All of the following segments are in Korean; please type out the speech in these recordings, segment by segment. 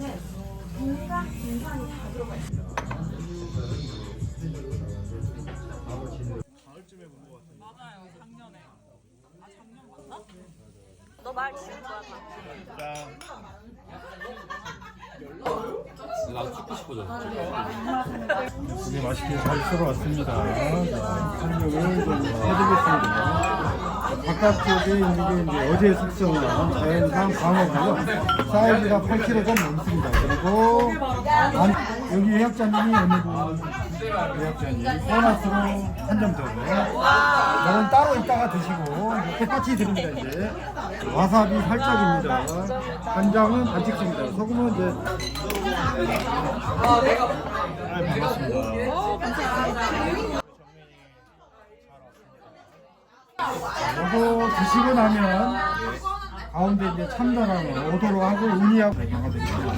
보면은 분과 분산이 다 들어가 있어요. 맞아요, 작년에. 아, 작년 맞나? 너말 지을 거야, 다. 나도 찍고 싶어졌어. 네, 맛있게 잘 썰어왔습니다. 설명을 좀 해드리겠습니다. 바깥 쪽에 있는 게 이제 어제 숙성한 자연산 광어고요. 사이즈가 8kg 좀 넘습니다. 그리고 안- 여기 예약자님이 어느 분 예약자님 보너스로 한 점 더. 이거는 따로 이따가 드시고 똑같이 드립니다 이제. 와사비 살짝입니다. 간장은 반칙입니다. 소금은 이제 아, 반갑습니다. 요거 드시고 나면 가운데 이제 참전하고 오도로 하고 우니하고 나가드릴게요.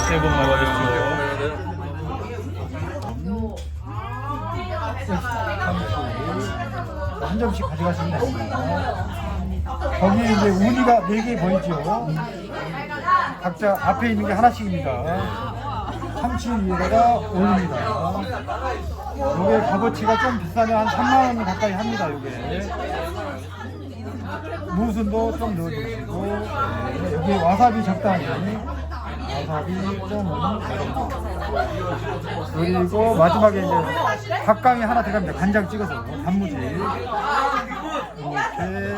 새해 복 많이 받으십시오. 한 점씩 가져가시면 됩니다. 거기에 이제 우니가 4개 보이죠? 각자 앞에 있는 게 하나씩입니다. 참치 위에다가 올립니다. 요게 값어치가 좀 비싸면 한 3만 원 가까이 합니다. 요게 무순도 좀 넣어주시고 네, 여기 와사비 적당히 와사비 좀 그리고 마지막에 이제 닭강이 하나 들어갑니다. 간장 찍어서 단무지 이렇게 네. 네.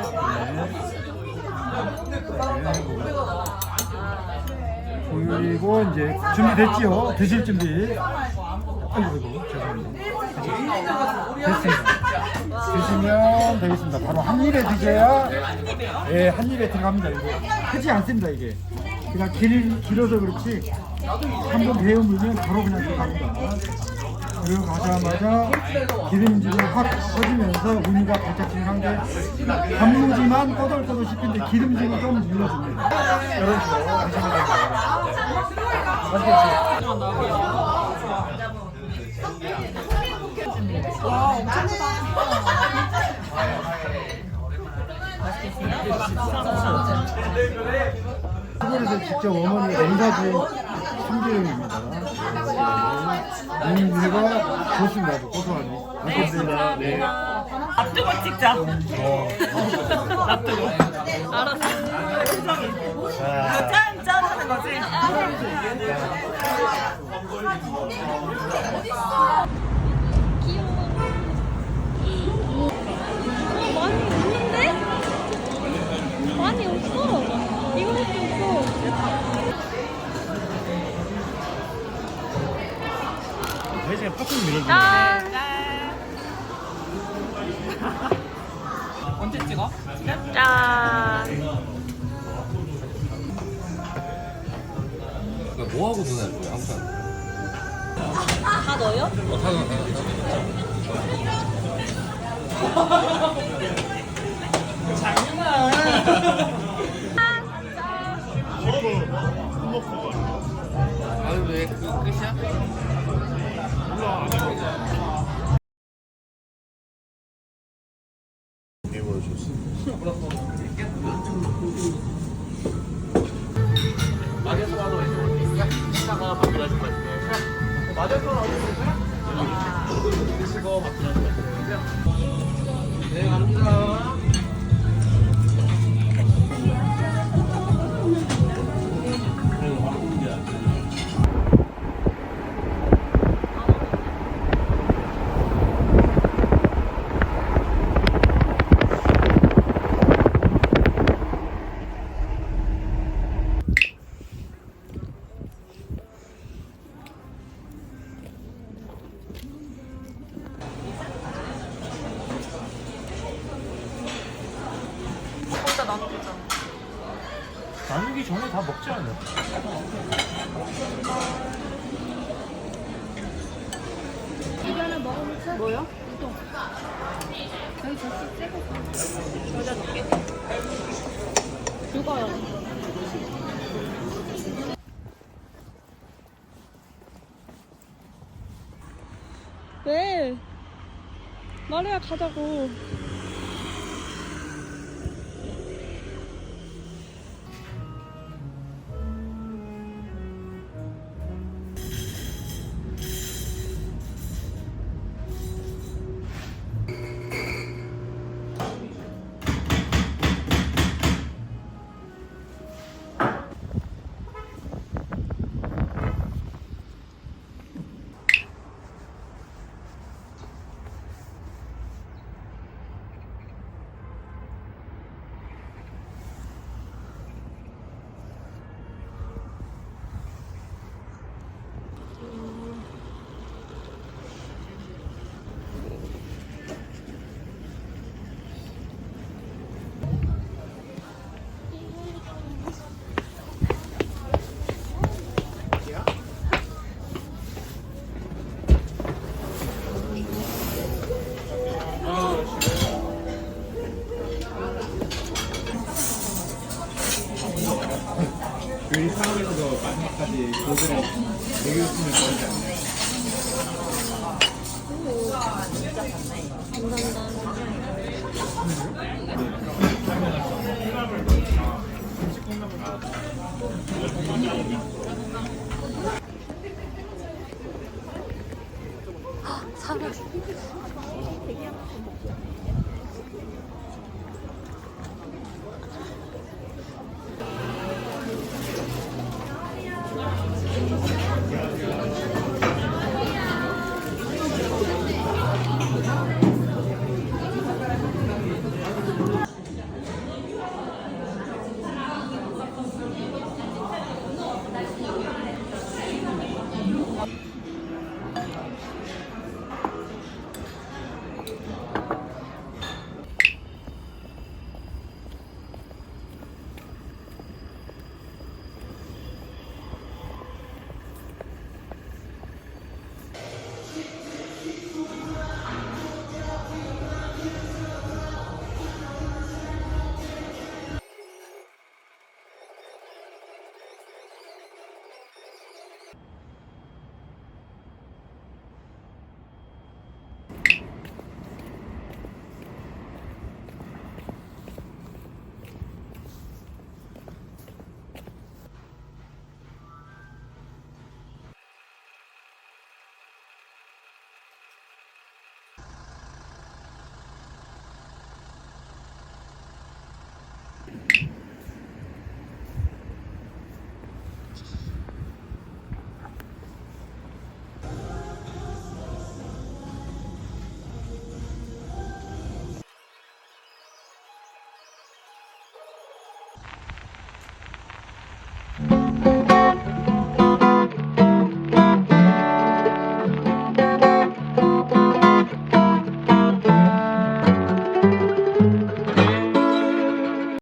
그리고 이제 준비됐지요? 드실 준비. 아이고, 아이고, 죄송합니다. 됐습니다. 드시면 되겠습니다. 바로 한 입에 드셔야, 예, 한 입에 들어갑니다. 이거 크지 않습니다, 이게. 그냥 길, 길어서 그렇지. 한번 배워 물면 바로 그냥 들어갑니다. 그리고 가자마자 기름질이 확 퍼지면서 우니가 발작질한 게 단무지만 꼬들꼬들 씹힌데 기름질이 좀 눌러줍니다. 하시면 됩니다. 맛있게 드세요. 시골에서 직접 어머니 냉사주인 참기름입니다. 냄새가 좋습니다. 고소하니. 맛있습니다. 네. 앞두고 찍자. 앞두고. 알았어. 표정이. 자, 짠, 짠 하는 거지? 많이 없는데? 많이 없어. 이거밖에 없어. 대신에 팥좀 밀어주세요. 짠. 짠. 언제 찍어? 짠. 그러니까 뭐 하고 보낼 거야 항상. 다 넣어요? 어, 타자 타자. 아유 왜그 끝이야? 혼자 전에 다 먹지 않아요? 이거 하나 먹어볼까? 뭐요? 우동. 여기 접시 째고 여기다 넣게. 이거요. 왜? 말해야 가자고. 이 고들은 대교육품을 좋아하지 않나요? 사